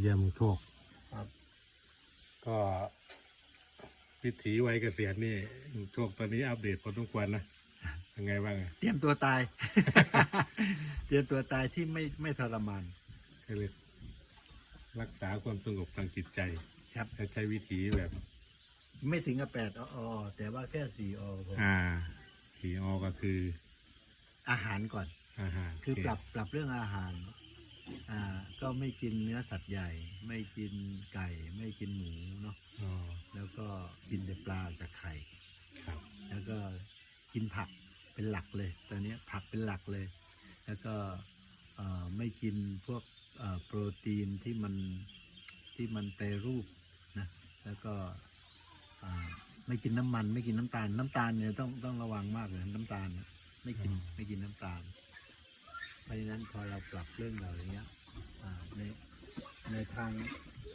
เยี่ยมโชคครับ ก็วิถีวัยเกษียณนี่โชคตอนนี้อัปเดตพอสมควรนะยังไงบ้างอะเตรียมตัวตาย เตรียมตัวตายที่ไม่ไม่ทรมานก็เลยรักษาความสงบทางจิตใจ ครับและใช้วิถีแบบ ไม่ถึงกับแปดออแต่ว่าแค่สี่อผมอ่าถีออก็คือ อาหารก่อนอาหารคือปรับปรับเรื่องอาหารอ่า ก็ไม่กินเนื้อสัตว์ใหญ่ ไม่กินไก่ ไม่กินหมูเนาะอ๋อแล้วก็กินแต่ปลากับไข่ครับแล้วก็กินผักเป็นหลักเลย ตอนนี้ผักเป็นหลักเลย แล้วก็เอ่อไม่กินพวกเอ่อโปรตีนที่มันที่มันแปรรูปนะแล้วก็อ่าไม่กินน้ำมัน ไม่กินน้ำตาล น้ำตาลเนี่ยต้องต้องระวังมากเลยน้ำตาลเนี่ยไม่กินไม่กินน้ำตาลเพ ราะฉะนั้นพอเราปรับเรื่องเหล่านี้อ่าในในทาง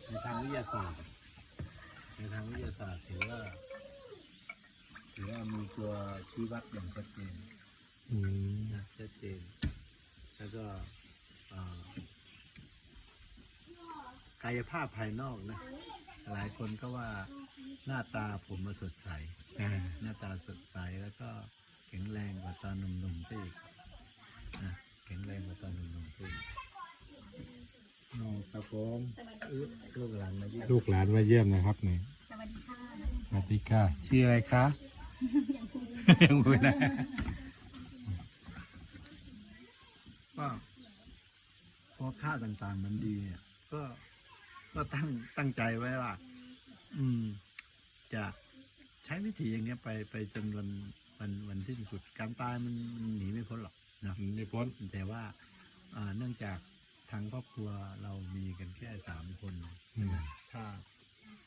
ในทางวิทยาศาสตร์ ในทางวิทยาศาสตร์ถือว่าถือว่ามีตัวชี้วัดอย่างชัดเจนอืมนะชัดเจน แล้วก็อ่ากายภาพภายนอกนะหลายคนก็ว่าหน้าตาผมมาสดใสอ่าหน้าตาสดใสแล้วก็แข็งแรงกว่าตอนหนุ่มๆซะอีกนะ แข็งแรงกว่าตอนหนุ่มๆซะอีกอ๋อครับผมเอื้อลูกหลานมาเยี่ยมลูกหลานมาเยี่ยมนะครับนี่สวัสดีค่ะสวัสดีค่ะชื่ออะไรคะยังไม่ได้ก็พอค่าต่างๆมันดีเนี่ยก็ก็ตั้งตั้งใจไว้ว่า อืม จะใช้วิธีอย่างเงี้ยไปไปจนวันวันวันสิ้นสุด การตายมันมันหนีไม่พ้นหรอก นะไม่พ้นแต่ว่าอ่าเนื่องจากทางครอบครัวเรามีกันแค่สามคนอืมถ้า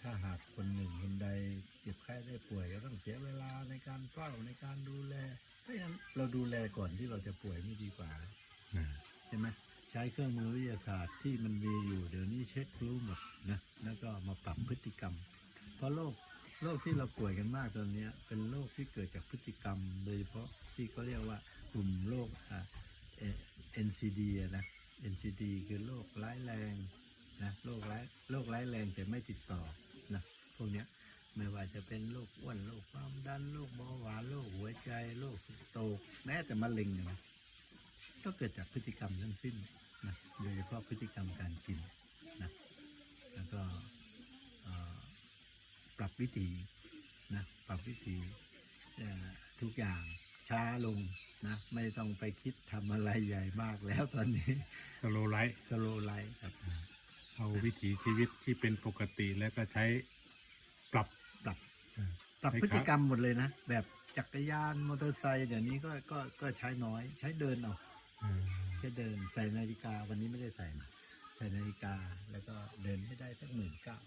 ถ้าหากคนหนึ่งคนใดเจ็บไข้ได้ป่วยก็ต้องเสียเวลาในการเฝ้าในการดูแลเพราะฉะนั้นเราดูแลก่อนที่เราจะป่วยไม่ดีกว่าอ่าใช่ไหมใช้เครื่องมือวิทยาศาสตร์ที่มันมีอยู่เดี๋ยวนี้เช็ครู้หมดนะแล้วก็มาปรับพฤติกรรม เพราะโรคโรคที่เราป่วยกันมากตอนเนี้ยเป็นโรคที่เกิดจากพฤติกรรมโดยเฉพาะที่เขาเรียกว่าก ลุ่มโรคอ่าเอ่อ NCD อะนะ NCD คือโรคร้ายแรงนะโรคร้ายโรคร้ายแรงแต่ไม่ติดต่อนะพวกเนี้ยไม่ว่าจะเป็นโรคอ้วนโรคความดันโรคเบาหวานโรคหัวใจโรคสโตกแม้แต่มะเร็งเนี่ยนะก็เกิดจากพฤติกรรมทั้งสิ้นนะโดยเฉพาะพฤติกรรมการกินนะแล้วก็ปรับวิธีนะปรับวิธีทุกอย่างช้าลง นะไม่ต้องไปคิดทำอะไรใหญ่มากแล้วตอนนี้สโลไลท์สโลไลฟ์ครับเอาวิถีชีวิตที่เป็นปกติแล้วก็ใช้ปรับปรับอ่าปรับใช่พครัฤบติกรรมหมดเลยนะ แบบจักรยานมอเตอร์ไซค์เดี๋ยวนี้ก็ก็ก็ใช้น้อย ใช้เดินเอาอ่าแค่เดินใส่นาฬิกาวันนี้ไม่ได้ใส่นะใส่นาฬิกาแล้วก็เดินให้ได้สักหมื่นเก้า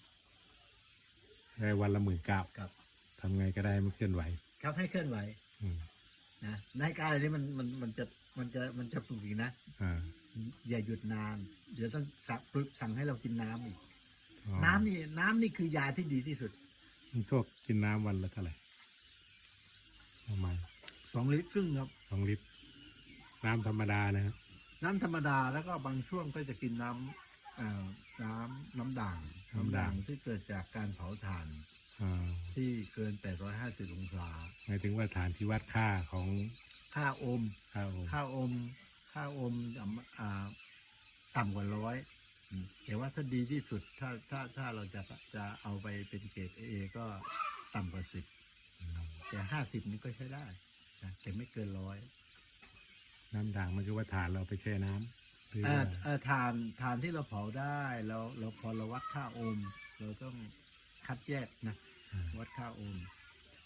ได้วันละหมื่นเก้าครับทำไงก็ได้ไม่เคลื่อนไหว ครับให้เคลื่อนไหวอืม นะนาฬิกาอันนี้มันมันมันจะมันจะมันจะปลุกอีกนะอ่า อย่าหยุดนาน เดี๋ยวต้องสั่งปลุกสั่งให้เรากินน้ำอีก อ๋อน้ำนี่น้ำนี่คือยาที่ดีที่สุดคุณโชคกินน้ำวันละเท่าไหร่ประมาณสองลิตรครึ่งครับ สองลิตร น้ำธรรมดานะครับน้ำธรรมดาแล้วก็บางช่วงก็จะกินน้ำเอ่อน้ำน้ำด่างน้ำด่างที่เกิดจากการเผาถ่านอ่า ที่เกิน 850 องศาหมายถึงว่าฐานที่วัดค่าของค่าโอห์มข้าวค่าโอห์มค่าโอห์มอ่ำอ่าต่ำกว่าร้อยอืมแต่ว่าถ้าดีที่สุดถ้าถ้าถ้าเราจะจะเอาไปเป็นเกรดเอก็ต่ำกว่าสิบแต่ห้าสิบนี่ก็ใช้ได้นะแต่ไม่เกินร้อยน้ำด่างมันคือว่าฐานเราไปแช่น้ำหรือเอ่ว่าอเอ่อทานทานที่เราเผาได้เราเราพอเราวัดค่าโอห์มเราต้อง คัดแยกนะอ่าวัดค่าโอห์ม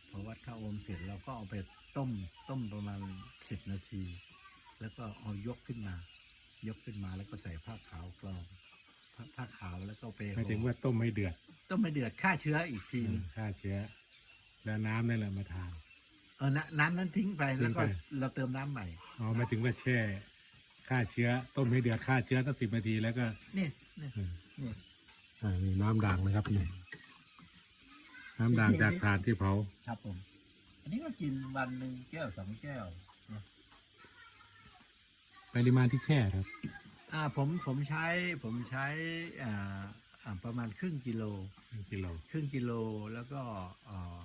พอวัดค่าโอห์มเสร็จเราก็เอาไปต้มต้มประมาณสิบนาที แล้วก็เอายกขึ้นมา ยกขึ้นมาแล้วก็ใส่ผ้าขาวกรองผ้าผ้าขาวแล้วก็ไปหมายถึงว่าต้มให้เดือด ต้มไม่เดือดฆ่าเชื้ออีกทีหนึงฆ่าเชื้อ แล้วน้ำนั่นแหละมาทานเออน้ำน้ำนั้นทิ้งไปแล้วก็ทิ้งไปเราเติมน้ำใหม่อ๋อหมายถึงว่าแช่ฆ่าเชื้อ ต้มให้เดือดฆ่าเชื้อสักสิบนาทีแล้วก็นี่นี่อืมนี่อ่านี่น้ำด่างนะครับนี่ น้ำด่างจากฐานที่เผา ครับผม อันนี้ก็กินวันหนึ่งแก้วสองแก้วนะปริมาณที่แช่ครับ อ่าผมผมใช้ผมใช้อ่าอ่าประมาณครึ่งกิโล กิโล ครึ่งกิโลแล้วก็เอ่อ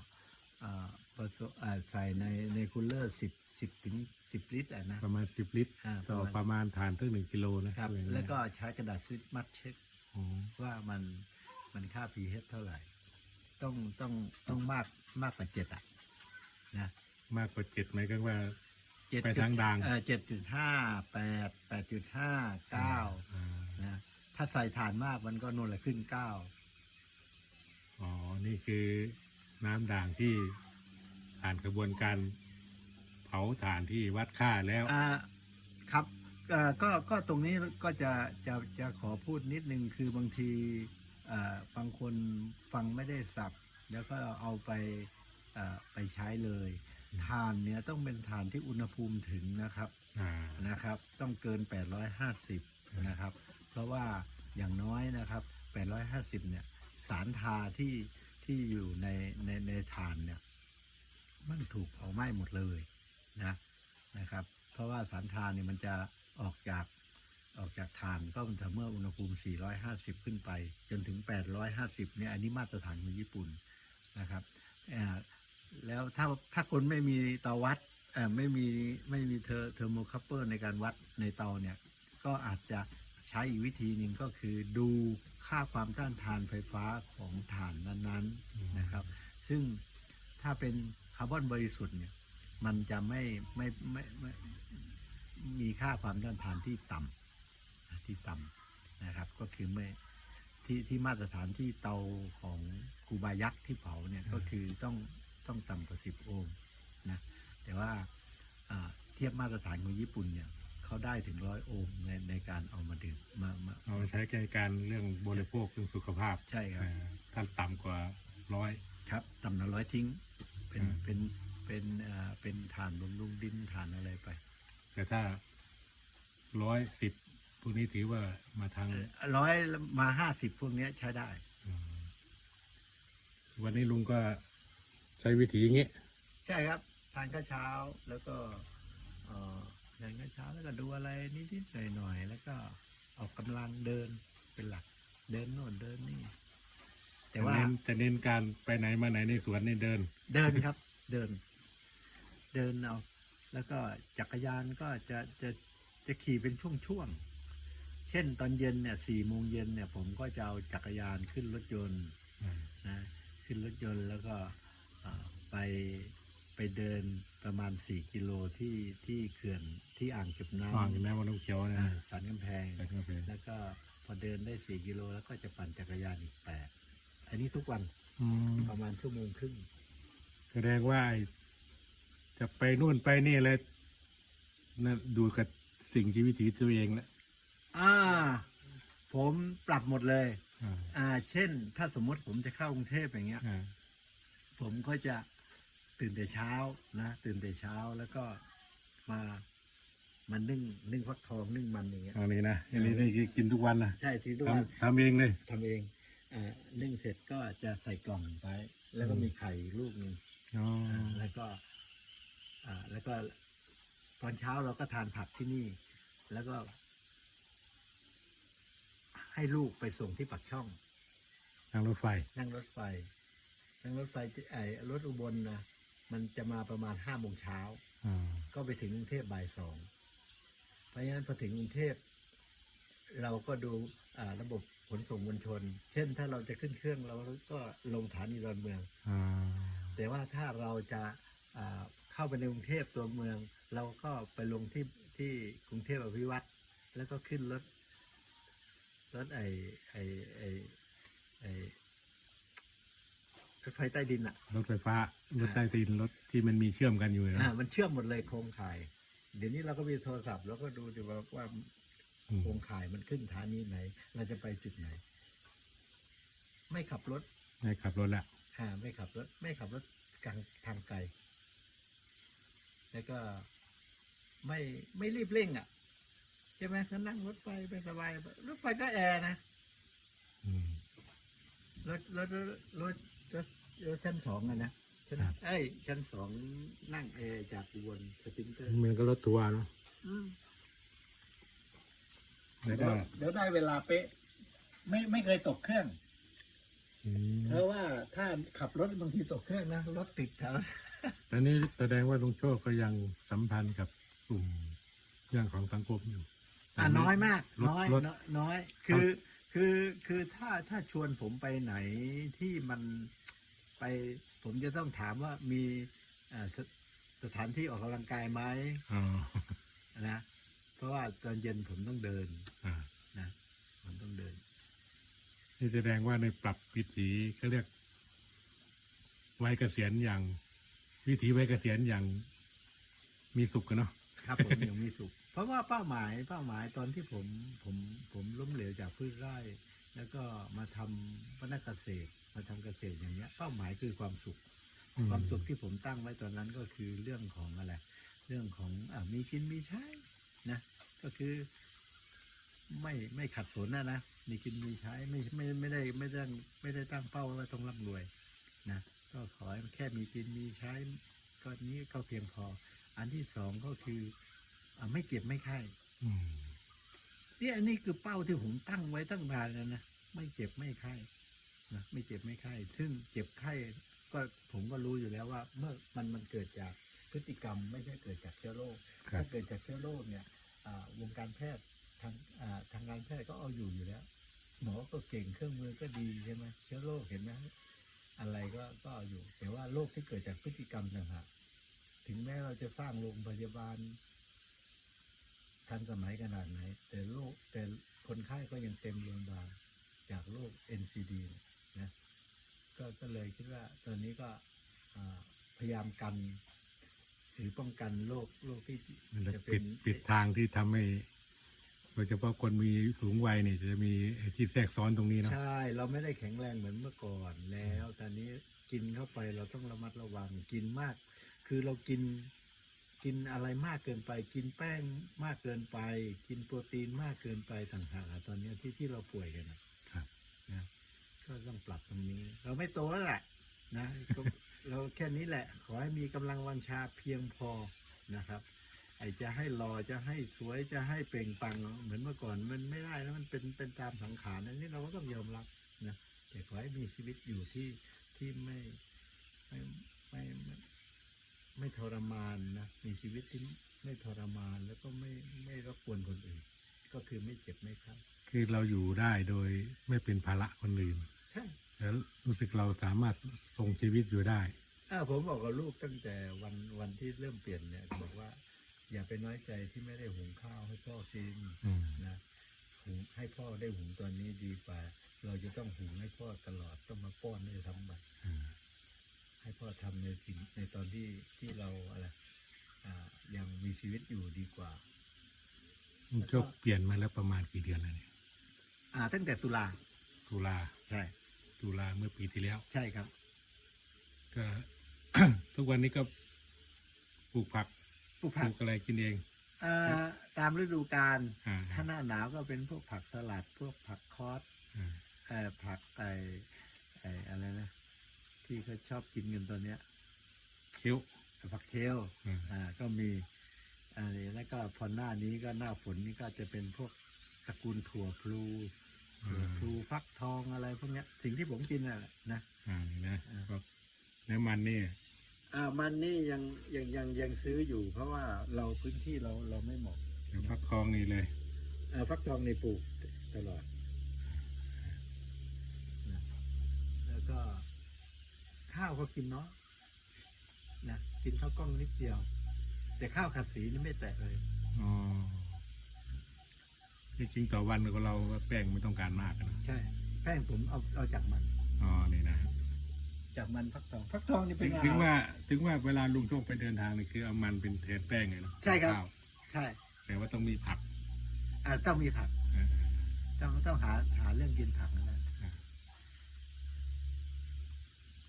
เอ่อผสมอ่าใส่ในในคูลเลอร์สิบสิบถึงสิบลิตรอะนะ ประมาณสิบลิตรอ่าต่อประมาณประมาณฐานถึงหนึ่งกิโลนะครับ พูดง่ายๆแล้วก็ใช้กระดาษซิปมัดเช็ค อ๋อว่ามันมันค่า pH เท่าไหร่ ต้องต้องต้องมากมากกว่าเจ็ดอะนะมากกว่าเจ็ดไหมก็ว่า เจ็ดไปทางด่าง เออเจ็ดจุดห้าแปดแปดจุดห้าเก้าอ่านะถ้าใส่ถ่านมากมันก็นู่นแหละขึ้นเก้าอ๋อ นี่คือน้ำด่างที่ผ่านกระบวนการเผาถ่านที่วัดค่าแล้ว อ่าครับเอ่อก็ก็ตรงนี้ก็จะจะจะขอพูดนิดนึงคือบางทีเอ่อ บางคนฟังไม่ได้สับ แล้วก็เอาไปเอ่อไปใช้เลยถ่านเนี่ยต้องเป็นถ่านที่อุณหภูมิถึงนะครับอ่านะครับ ต้องเกิน 850 นะครับ เพราะว่าอย่างน้อยนะครับ 850 เนี่ยสารทาที่ที่อยู่ในในในถ่านเนี่ยมันถูกเผาไหม้หมดเลยนะนะครับ เพราะว่าสารทานเนี่ยมันจะออกจาก ออกจากถ่านก็มันจะเมื่ออุณหภูมิ 450 ขึ้นไป จนถึง 850 เนี่ยอันนี้มาตรฐานของญี่ปุ่นนะครับแล้วถ้าถ้าคนไม่มีเตาวัดไม่มีไม่มีเทอร์เทอร์โมคัพเปอร์ในการวัดในเตาเนี่ยก็อาจจะใช้อีกวิธีหนึ่งก็คือดูค่าความต้านทานไฟฟ้าของถ่านนั้นๆนะครับ ซึ่งถ้าเป็นคาร์บอนบริสุทธิ์เนี่ยมันจะไม่ไม่ไม่ไม่มีค่าความต้านทานที่ต่ำ ที่ต่ำนะครับ ก็คือไม่ที่ที่มาตรฐานที่เตาของคูบายักษ์ที่เผาเนี่ยก็คือต้องต้องต่ำกว่า10โอห์มนะแต่ว่าอ่าเทียบมาตรฐานของญี่ปุ่นเนี่ยเขาได้ถึงร้อยโอห์มในในการเอามาดื่มมามาเอามาใช้ในการเรื่องบริโภคเรื่องสุขภาพใช่ครับอ่าถ้าต่ำกว่าร้อยครับต่ำกว่าร้อยทิ้งเป็นอืมเป็นเป็นอ่าเป็นฐานบำรุงดินฐานอะไรไป แต่ถ้าร้อยสิบ พวกนี้ถือว่ามาทางร้อยมาห้าสิบพวกเนี้ยใช้ได้มวันนี้ลุงก็ใช้วิธีอย่างนี้ใช่ครับ ทานข้าวเช้าแล้วก็เอ่อทานข้าวเช้าแล้วก็ดูอะไรนิดๆหน่อยๆแล้วก็ออกกำลังเดินเป็นหลัก เดินโน่นเดินนี่ แต่ว่าจะเน้นจะเน้นการไปไหนมาไหนในสวนนี่เดิน เดินครับ เดิน เดินเอาแล้วก็จักรยานก็จะจะจะขี่เป็นช่วงๆ เช่นตอนเย็นเนี่ยสี่โมงเย็นเนี่ยผมก็จะเอาจักรยานขึ้นรถยนต์นะขึ้นรถยนต์แล้วก็อ่าไปไปเดินประมาณ 4 กิโลที่ที่เขื่อนที่อ่างเก็บน้อ่างแม่วันน้ำเขียวำนะอ่าสันกำแพงแต่ก็เป็นแล้วก็พอเดินได้ 4 กิโลแล้วก็จะปั่นจักรยานอีก8อันนี้ทุกวันอืมประมาณชั่วโมงครึ่งแสดงว่าไอ้จะไปนู่นไปนี่เลยนั่นดูกับสิ่งที่วิถีตัวเองแล้ว อ่า ผมปรับหมดเลย อ่าอ่า เช่น ถ้าสมมติผมจะเข้ากรุงเทพอย่างเงี้ย อ่าผมก็จะตื่นแต่เช้านะ ตื่นแต่เช้าแล้วก็มามานึ่งนึ่งฟักทองนึ่งมันอย่างเงี้ยเอานี้นะอันนี้ได้กินทุกวันนะใช่ที่ทุกวัน ทำทำเองเลย ทำเองอ่านึ่งเสร็จก็จะใส่กล่องไป แล้วก็อืม มีไข่ลูกหนึ่งอ๋ออ่าแล้วก็อ่าแล้วก็ตอนเช้าเราก็ทานผักที่นี่ แล้วก็ ให้ลูกไปส่งที่ปักช่อง ทางรถไฟ นั่งรถไฟ นั่งรถไฟจะไอ้รถอุบลนะ มันจะมาประมาณห้าโมงเช้า อ่า ก็ไปถึงกรุงเทพบ่ายสอง เพราะฉะนั้นพอถึงกรุงเทพเราก็ดูอ่าระบบขนส่งมวลชน เช่นถ้าเราจะขึ้นเครื่องเราก็ลงฐานีดอนเมือง อ่า แต่ว่าถ้าเราจะอ่าเข้าไปในกรุงเทพตัวเมือง เราก็ไปลงที่ที่กรุงเทพอภิวัตรแล้วก็ขึ้นรถ รถไอไอไอไอรถไฟใต้ดินอะรถไฟฟ้ารถใต้ดินรถที่มันมีเชื่อมกันอยู่นะอ่ามันเชื่อมหมดเลยโครงข่าย เดี๋ยวนี้เราก็มีโทรศัพท์แล้วก็ดูดีว่าว่าอืมโครงข่ายมันขึ้นฐานีไหน เราจะไปจุดไหน ไม่ขับรถ ไม่ขับรถละอ่าไม่ขับรถ ไม่ขับรถกลางทางไกล แล้วก็ไม่ไม่รีบเร่งอะใช่ไหมก็นั่งรถไฟไปสบายรถไฟก็แอร์นะอืมรถรถรถรถรถรถชั้นสองอะนะชั้นครับเอ้ยชั้นสองนั่งแอร์จากอุบลสปรินเตอร์มันก็รถทัวร์เนาะอืมแล้วเดี๋ก็ยวเดี๋ยวได้เวลาเป๊ะ ไม่ไม่เคยตกเครื่องอืมเพราะว่าถ้าขับรถบางทีตกเครื่องนะรถติดแถวตอนนี้แสดงว่าลุงโชคก็ยังสัมพันธ์กับกลุ่มเรื่องของสังคมอยู่ อะน้อยมาก ลดน้อยลด น้อยน้อย คือคือคือถ้าถ้าชวนผมไปไหนที่มันไป ผมจะต้องถามว่ามีอ่าสสถานที่ออกกำลังกายไหมอ๋อนะ เพราะว่าตอนเย็นผมต้องเดินอ่านะ ผมต้องเดิน นี่แสดงว่าในปรับวิถีเขาเรียกวัยเกษียณอย่าง วิถีวัยเกษียณอย่าง มีสุขกันเนาะ ครับผมยังมีสุข เพราะว่าเป้าหมายเป้าหมายตอนที่ผมผมผมล้มเหลวจากพืชไร่ แล้วก็มาทำพนักเกษตร มาทำเกษตรอย่างเงี้ย เป้าหมายคือความสุขอืมความสุขที่ผมตั้งไว้ตอนนั้นก็คือเรื่องของอะไร เรื่องของอ่ามีกินมีใช้นะ ก็คือไม่ไม่ขัดสนนะนะมีกินมีใช้ไม่ไม่ไม่ได้ไม่ได้ไม่ได้ตั้งเป้าว่าต้องร่ำรวยนะก็ขอให้แค่มีกินมีใช้ก็นี้ก็เพียงพอ อันที่สองก็คืออ่า ไม่เจ็บไม่ไข้อืมเนี่ยอันนี้คือเป้าที่ผมตั้งไว้ตั้งนานแล้วนะไม่เจ็บไม่ไข้นะไม่เจ็บไม่ไข้ซึ่งเจ็บไข้ก็ผมก็รู้อยู่แล้วว่า เมื่อมันมันเกิดจากพฤติกรรม ไม่ใช่เกิดจากเชื้อโรคครัถ้าบเกิดจากเชื้อโรคเนี่ยอ่าวงการแพทย์ทางอ่าทางการแพทย์ก็เอาอยู่อยู่แล้ว หมอก็เก่งเครื่องมือก็ดีใช่ไหมเชื้อโรคเห็นไหมอะไรก็ก็เอาอยู่ แต่ว่าโรคที่เกิดจากพฤติกรรมต่างหากถึงแม้เราจะสร้างโรงพยาบาล ทันสมัยขนาดไหน แต่โรคแต่คนไข้ก็ยังเต็มโรงพยาบาลจากโรค NCD นะก็ก็เลยคิดว่าตอนนี้ก็อ่าพยายามกัน หรือป้องกันโรคโรคที่มันจะจะเป็ปินดปิดทางที่ทำให้โดยเฉพาะคนมีสูงวัยนี่จะมีไอ้ที่แทรกซ้อนตรงนี้เนาะใช่ เราไม่ได้แข็งแรงเหมือนเมื่อก่อนแล้วตอนนี้กินเข้าไปเราต้องระมัดระวังกินมาก คือเรากิน กินอะไรมากเกินไป กินแป้งมากเกินไป กินโปรตีนมากเกินไปต่างหากอะตอนนี้ที่ที่เราป่วยกันนะครับนะก็ต้องปรับตรงนี้ เราไม่โตแล้วแหละนะก็เราแค่นี้แหละ ขอให้มีกำลังวังชาเพียงพอนะครับไอจะให้รอจะให้สวยจะให้เปล่งปลังเหมือนเมื่อก่อนมันไม่ได้นะมันเป็นเป็นตามสังขารอันนี้เราก็ต้องยอมรับนะแต่ขอให้มีชีวิตอยู่ที่ที่ไม่ไม่ไม่ ไม่ไม่ทรมานนะมีชีวิตที่ไม่ทรมานแล้วก็ไม่ไม่รบกวนคนอื่น ก็คือไม่เจ็บไม่ไข้คือเราอยู่ได้โดยไม่เป็นภาระคนอื่นใช่แล้วรู้สึกเราสามารถทรงชีวิตอยู่ได้อ่าผมบอกกับลูกตั้งแต่วันวันที่เริ่มเปลี่ยนเนี่ยบอกว่า อย่าไปน้อยใจที่ไม่ได้หุงข้าวให้พ่อกินอืมนะหุงให้พ่อได้หุงตอนนี้ดีกว่า เราจะต้องหุงให้พ่อตลอดต้องมาป้อนด้วยซ้ำไปอืม ให้พ่อทำในสิ่งในตอนที่ที่เราอะไรอ่ายังมีชีวิตอยู่ดีกว่าลุงโชคเปลี่ยนมาแล้วประมาณกี่เดือนแล้วเนี่ยอ่า ตั้งแต่ตุลาตุลาใช่ ตุลาเมื่อปีที่แล้ว ใช่ครับ ก็ทุกวันนี้ก็ปลูกผักปลูกปผัลูกกอะไรกินเองอ่าตามฤดูกาลอ่าถ้าหน้าหนาวก็เป็นพวกผักสลัด พวกผักคอสอ่าเอ่อผักไอไออะไรนะ ที่เขาชอบกินกันตอนเนี้ยเคี้ยวผักเคลอ่าอ่าก็มีอันนี้แล้วก็พอหน้านี้ก็หน้าฝนนี่ก็จะเป็นพวกตระกูลถั่วพลูถั่วพลูฟักทองอะไรพวกเนี้ย สิ่งที่ผมกินน่ะแหละนะ อ่านี่นะอ่า ก็น้ำมันนี่อ่ามันนี่ยังยังยังยังซื้ออยู่ เพราะว่าเราพื้นที่เราเราไม่เหมาะเดี๋ยวฟักทองนี่เลยอ่าฟักทองในปลูกตลอดนะแล้วก็ ข้าวก็กินเนาะนะกินข้าวกล้องนิดเดียว แต่ข้าวขัดสีนี่ไม่แตะเลยอ๋อที่จริงต่อวันของเราก็แป้งไม่ต้องการมากนะใช่ แป้งผมเอาเอาจากมันอ๋อนี่นะจากมันฟักทองฟักทองนี่เป็ถึนงอาถึงว่าถึงว่าเวลาลุงโชคไปเดินทางนี่คือเอามันเป็นแทนแป้งไงเนาะใช่ครับ ข้าวใช่แต่ว่าต้องมีผักอ่าต้องมีผักอ่าต้องต้องหาหาเรื่องกินผักนะ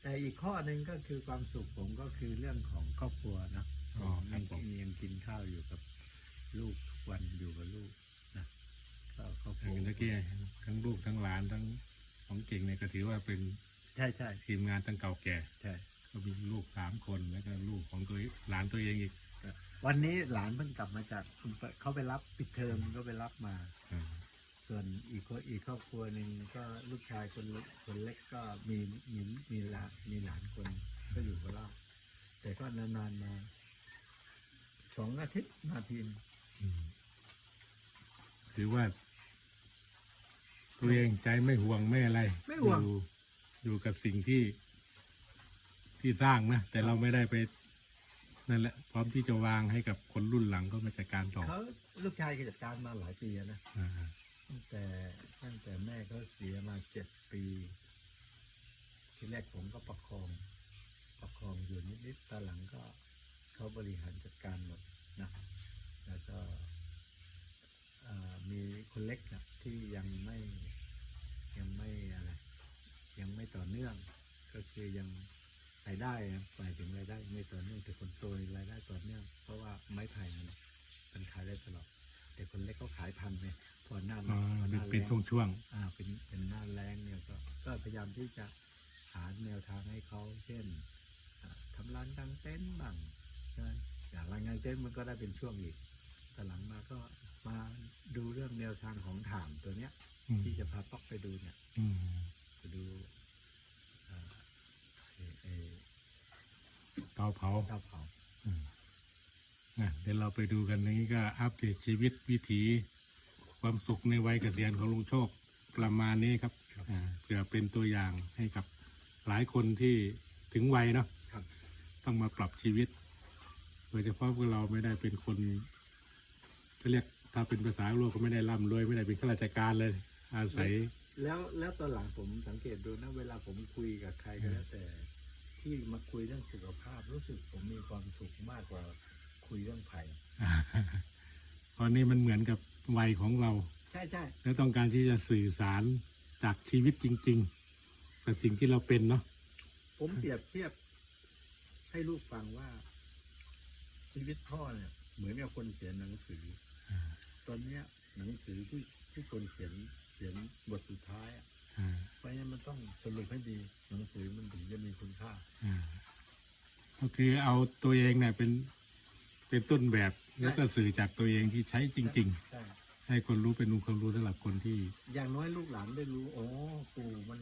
แต่อีกข้อหนึ่งก็คือความสุขผมก็คือเรื่องของครอบครัวเนอะอ๋อครัยับงผม ยังกินข้าวอยู่กับลูกทุกวันอยู่กับลูกนะก็ครอบคอรัวย่างเมื่อกี้ทั้งลูกทั้งหลานทั้งของเก่งเนี่ยก็ถือว่าเป็นใช่ใช่ทีมงานตั้งเก่าแก่ ใช่ ก็มีลูกสามคนแล้วก็ลูกของตัวเองหลานตัวเองอีกวันนี้หลานเพิ่งกลับมาจากเขาไปรับปิดเทอมก็ไปรับมา อ่า ส่วนอีกคนอีกครอบครัวหนึ่งก็ลูกชายคนเล็กคนเล็กก็มีมีมีหลานมีหลานคนก็อยู่กับเราแต่ก็นานๆมาสองอาทิตย์มาทีนงอืมถือว่าตัวเองใจไม่ห่วงไม่อะไร ไม่ห่วงอยู่อยู่กับสิ่งที่ที่สร้างนะ แต่เราไม่ได้ไปนั่นแหละ พร้อมที่จะวางให้กับคนรุ่นหลังก็มาจัดการต่อเขาลูกชายก็จัดการมาหลายปีแล้วนะอ่า ตั้งแต่ตั้งแต่แม่เขาเสียมาเจ็ดปี ที่แรกผมก็ประคอง ประคองอยู่นิดๆตอนหลังก็เขาบริหารจัดการหมดนะแล้วก็มีคนเล็กนะที่ยังไม่ยังไม่อะไรยังไม่ต่อเนื่อง ก็คือยังรายได้นะหมายถึงรายได้ไม่ต่อเนื่องแต่คนโตรายได้ต่อเนื่อง เพราะว่าไม้ไผ่นั่นมันขายได้ตลอดแต่คนเล็กก็ขายพันเนี่ย พอหน้าอ๋อพอหเป็นน้าเป็นแล้ง ช่วงช่วงอ่าเป็นเป็นหน้าแรงเนี่ยก็ก็พยายามที่จะหาแนวทางให้เขาเช่นอ่าทำร้านกางเต็นท์บ้างใช่ไหมอย่างร้านกางเต็นท์มันก็ได้เป็นช่วงอีกแต่หลังมาก็มาดูเรื่องแนวทางของถามตัวเนี้ย ๆอืมที่จะพาป๊อกไปดูเนี่ยอืมไปดูอ่าเอ่อเอ่อเตาเผาเตาเผาอืมอะเดี๋ยวเราไปดูกันนี้ก็อัปเดตชีวิตวิถี ความสุขในวัยเกษียณของลุงโชคประมาณนี้ครับอ่าเพื่อเป็นตัวอย่างให้กับหลายคนที่ถึงวัยเนาะครับ ต้องมาปรับชีวิต โดยเฉพาะพวกเราไม่ได้เป็นคนเขาเรียกถ้าเป็นภาษาโลกก็ไม่ได้ร่ำรวยไม่ได้เป็นข้าราชการเลย อาศัย แล้วแล้วตอนหลังผมสังเกตดูนะ เวลาผมคุยกับใครก็แล้วแต่ที่มาคุยเรื่องสุขภาพรู้สึกผมมีความสุขมากกว่าคุยเรื่องไผ่เพราะนี่มันเหมือนกับ วัยของเรา ใช่ใช่และต้องการที่จะสื่อสารจากชีวิตจริงๆกับสิ่งที่เราเป็นเนาะผมเปรียบเทียบ ให้ลูกฟังว่า ชีวิตพ่อเนี่ย เหมือนกับคนเขียนหนังสืออ่าตอนเนี้ย หนังสือที่ที่คนเขียนเขียนบทสุดท้ายอะอ่าเพราะฉะนั้นมันต้องสรุปให้ดีหนังสือมันถึงจะมีคุณค่าอ่าก็คือเอาตัวเองเนี่ยเป็น เป็นต้นแบบแล้วก็สื่อจากตัวเองที่ใช้จริง ใช่ๆ ให้คนรู้เป็นองค์ความรู้สำหรับคนที่อย่างน้อยลูกหลานได้รู้ โอ้ปู่มัน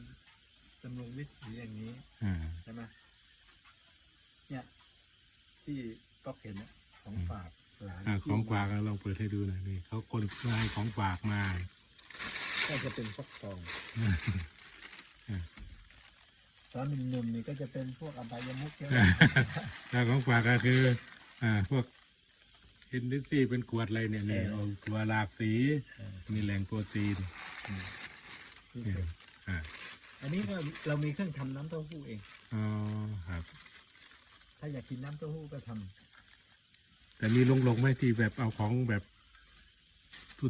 ดำรงวิถีอย่างนี้อ่า ใช่ไหมเนี่ย ที่ก็เห็นเนี่ยของฝากหลานอ่าที่ของฝากเราลองเปิดให้ดูหน่อยนี่เขาคนมาให้ของฝากมาก็จะเป็นฟักทองอ่าตอนหนุ่มๆนี่ก็จะเป็นพวกอบายมุกใช่ไหม แล้วของฝากก็คืออ่าพวก เอนดิซี่เป็นขวดอะไรเนี่ยนี่เออเอาตัวหลากสีมีแหล่งโปรตีนที่เนี่ยเป็นอ่าอันนี้ก็เรามีเครื่องทำน้ำเต้าหู้เอง อ๋อครับ ถ้าอยากกินน้ำเต้าหู้ก็ทำแต่มีลงลงๆไหมที่แบบเอาของแบบ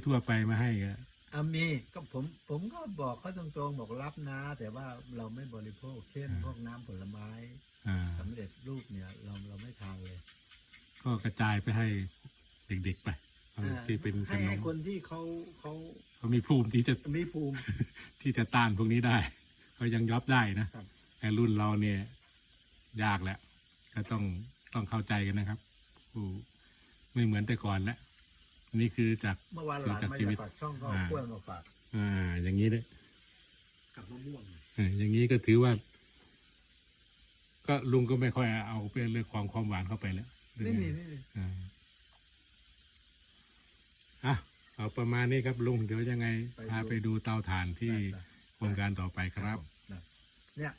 ทั่วๆไปมาให้อะอะมีก็ผมผมก็บอกเขาตรงๆบอกรับนะ แต่ว่าเราไม่บริโภค เช่น พวกน้ำผลไม้อ่า สำเร็จรูปเนี่ยเราเราไม่ทานเลย ก็กระจายไปให้เด็กๆไปเอาที่เป็นขให้นให้มคนที่เขาเขาเขามีภูมิที่จะมีภูมิ ที่จะต้านพวกนี้ได้ เขายังรับได้นะครับ แต่รุ่นเราเนี่ยยากแหละก็ต้องต้องเข้าใจกันนะครับผู้ไม่เหมือนแต่ก่อนแล้วอันนี่คือจาก เมื่อวานหลานมาจากปากช่องก็เอาอ่า กล้วยมาฝากอ่า อย่างนี้เนี่ยกับมะม่วงเอออย่างนี้ก็ถือว่า ก็ลุงก็ไม่ค่อยเอาเป็นเรื่องความความหวานเข้าไปแล้ว นี่นี่นี่อ่าอะเอาประมาณนี้ครับลุงเดี๋ยวยังไงพาไปดูเตาถ่านที่โครงการต่อไปครับ นะเนี่ย